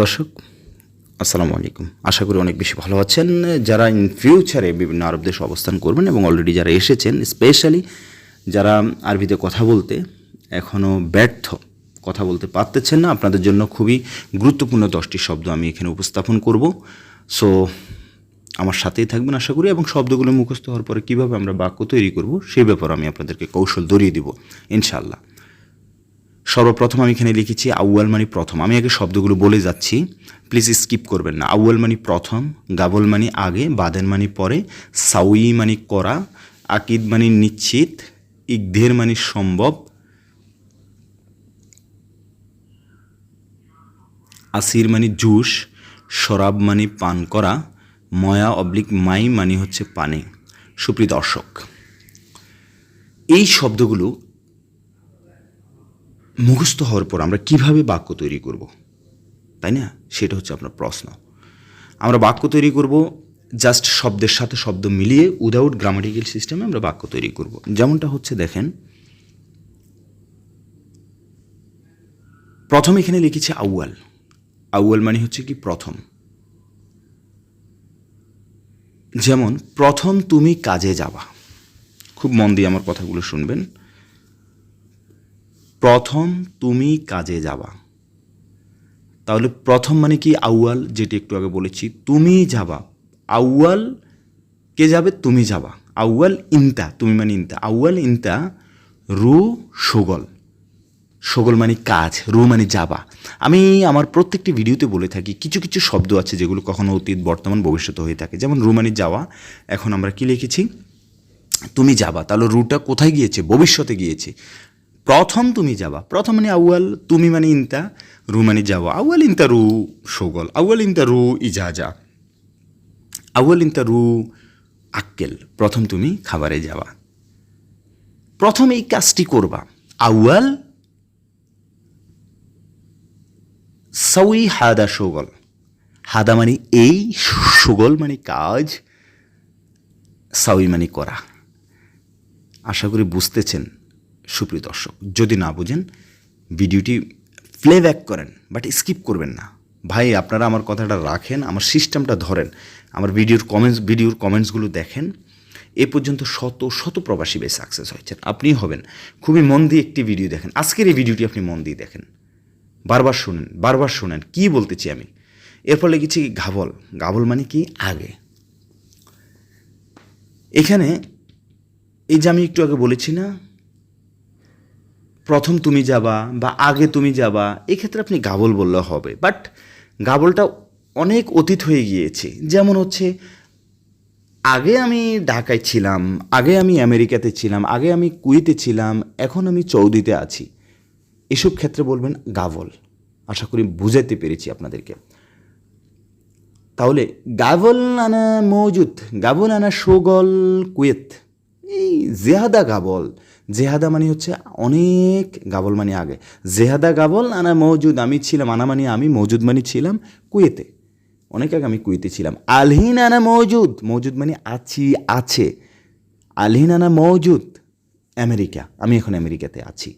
দর্শক, আসসালামু আলাইকুম। আশা করি অনেক বেশি ভালো আছেন। যারা ইন ফিউচারে বিভিন্ন আরব দেশে অবস্থান করবেন এবং অলরেডি যারা এসেছেন স্পেশালি যারা আরবিতে কথা বলতে এখনও ব্যর্থ, কথা বলতে পারতেছেন না, আপনাদের জন্য খুবই গুরুত্বপূর্ণ দশটি শব্দ আমি এখানে উপস্থাপন করব। সো আমার সাথেই থাকবেন আশা করি এবং শব্দগুলো মুখস্থ হওয়ার পরে কীভাবে আমরা বাক্য তৈরি করব সেই ব্যাপারে আমি আপনাদেরকে কৌশল ধরিয়ে দিব ইনশাল্লাহ সর্বপ্রথম আমি এখানে লিখেছি আউয়াল মানি প্রথম। আমি আগে শব্দগুলো বলে যাচ্ছি। প্লিজ স্কিপ করবেন না। আউয়াল মানি প্রথম, গাবল মানি আগে, বাদেন মানি পরে সাউই মানি করা, আকিদ মানি নিশ্চিত, ইগধের মানি সম্ভব, আসির মানি জুস, শরাব মানি পান করা, ময়া অবলিক মাই মানি হচ্ছে পানি। সুপ্রিয় দর্শক, এই শব্দগুলো মুখস্থ হওয়ার পর আমরা কীভাবে বাক্য তৈরি করব? তাই না? সেটা হচ্ছে আপনার প্রশ্ন। আমরা বাক্য তৈরি করব জাস্ট শব্দের সাথে শব্দ মিলিয়ে উইদাউট গ্রামাটিক্যাল সিস্টেমে আমরা বাক্য তৈরি করব। যেমনটা হচ্ছে দেখেন, প্রথম এখানে লিখেছি আউয়াল। আউয়াল মানে হচ্ছে কি প্রথম। যেমন, প্রথম তুমি কাজে যাবা। খুব মন দিয়ে আমার কথাগুলো শুনবেন। প্রথম তুমি কাজে যাবা। তাহলে প্রথম মানে কি? আউয়াল, যেটি একটু আগে বলেছি, তুমি যাবা। আউয়াল, কে যাবে? তুমি যাবা। আউয়াল ইনতা, তুমি মানে ইনতা। আউয়াল ইনতা, রু, সুগল। সগল মানে কাজ, রু মানে যাবা। আমি আমার প্রত্যেকটি ভিডিওতে বলে থাকি, কিছু কিছু শব্দ আছে যেগুলো কখনো অতীত, বর্তমান ভবিষ্যৎ হয়ে থাকে। যেমন রু মানে যাওয়া। এখন আমরা কি লিখেছি? তুমি যাবা। তাহলে রুটা কোথায় গিয়েছে? ভবিষ্যতে গিয়েছে। প্রথম তুমি যাবা। প্রথম মানে আউয়াল, তুমি মানে ইনতা, রু মানে যাওয়া। আউয়াল, ইনতা, রু, সগল। আউয়াল, ইনতা, রু, ইজাজা। আউয়াল, ইনতা, রু, আক্কেল। প্রথম তুমি খাবারে যাওয়া প্রথম এই কাজটি করবা। আউয়াল সউই হাদা সুগল। হাদা মানে এই সুগল মানে কাজ সাউই মানে করা। আশা করি বুঝতেছেন। সুপ্রিয় দর্শক, যদি না বুঝেন, ভিডিওটি প্লেব্যাক করেন বাট স্কিপ করবেন না। ভাই, আপনারা আমার কথাটা রাখেন, আমার সিস্টেমটা ধরেন, আমার ভিডিওর কমেন্টস ভিডিওর কমেন্টসগুলো দেখেন, এ পর্যন্ত শত শত প্রবাসী বেশ সাকসেস হয়েছেন। আপনি হবেন। খুবই মন দিয়ে একটি ভিডিও দেখেন। আজকের এই ভিডিওটি আপনি মন দিয়ে দেখেন। বারবার শুনেন বারবার শুনেন, কি বলতেছি আমি? এরপর লিখেছি ঘাবল গাবল মানে কি? আগে। এখানে এই যে আমি একটু আগে বলেছি না প্রথম তুমি যাবা বা আগে তুমি যাবা, এক্ষেত্রে আপনি গাবল বললে হবে। বাট গাবলটা অনেক অতীত হয়ে গিয়েছে। যেমন হচ্ছে, আগে আমি ঢাকায় ছিলাম, আগে আমি আমেরিকাতে ছিলাম, আগে আমি কুয়েতে ছিলাম, এখন আমি চৌদিতে আছি। এসব ক্ষেত্রে বলবেন গাবল। আশা করি বুঝাতে পেরেছি আপনাদেরকে। তাহলে গাবল আনা মজুদ, গাবল আনা শোগল কুয়েত। এই জেহাদা গাবল। জেহাদা মানে হচ্ছে অনেক গাবল মানে আগে। জেহাদা গাবল, আনা মজুদ আমি ছিলাম, আনা মানে আমি মজুদ মানে ছিলাম কুয়েতে। অনেক আগে আমি কুয়েতে ছিলাম। আলহিন আনা মজুদ মজুদ মানে আছি, আছে। আলহিন আনা মজুদ আমেরিকা, আমি এখন আমেরিকাতে আছি।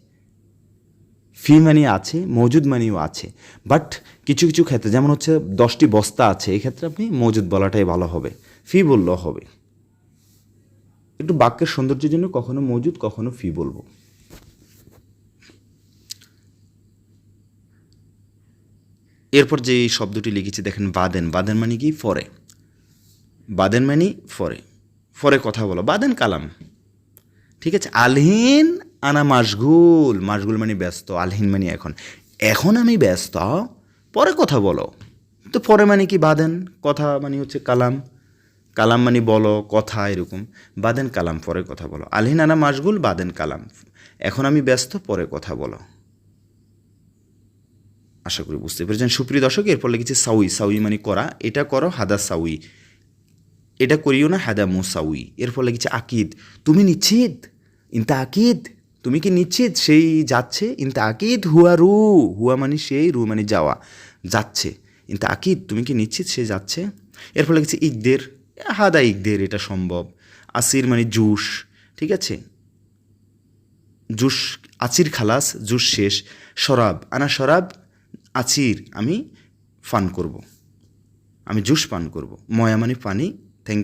ফি মানি আছে মজুদ মানিও আছে। বাট কিছু কিছু ক্ষেত্রে, যেমন হচ্ছে দশটি বস্তা আছে, এই ক্ষেত্রে আপনি মজুদ বলাটাই ভালো হবে। ফি বললেও হবে। একটু বাক্যের সৌন্দর্যের জন্য কখনো মজুদ, কখনো ফি বলব। এরপর যে শব্দটি লিখেছি, দেখেন বাদেন। বাদেন মানে কি? ফরে। বাদেন মানে ফরে। ফরে কথা বলো। বাদেন কালাম। ঠিক আছে? আলহিন আনা মাসগুল মাসগুল মানে ব্যস্ত, আলহিন মানে এখন। এখন আমি ব্যস্ত, পরে কথা বলো। তো পরে মানে কি বাদেন? কথা মানে হচ্ছে কালাম। কালাম মানে বলো, কথা এরকম, বাদেন কালাম, পরে কথা বলো। আলহিন আনা মাসগুল বাদেন কালাম। এখন আমি ব্যস্ত, পরে কথা বলো। আশা করি বুঝতে পেরেছেন। সুপ্রিয় দর্শক, এরপর লিখেছে সাউই। সাউই মানে করা। এটা করো, হাদা সাউই। এটা করিও না, হাদা মু সাউই এরপর লিখেছে আকিদ। তুমি নিশ্চিত? ইনতা আকিদ? তুমি কি নিশ্চিত? সেই যাচ্ছে? ইনতা আকিদ হুয়া রু। হুয়া মানে সেই, রু মানে যাওয়া। যাচ্ছে। ইনতা আকিদ, তুমি কি নিশ্চিত? সে যাচ্ছে। এরপর লিখেছে ইকদের। হাদা ইকদের এটা সম্ভব। আসির মানে জুস, ঠিক আছে? জুস আচির খালাস, জুস শেষ। শরাব, আনা শরাব আচির আমি পান করব। আমি জুস পান করব। ময়া মানে পানি থ্যাংক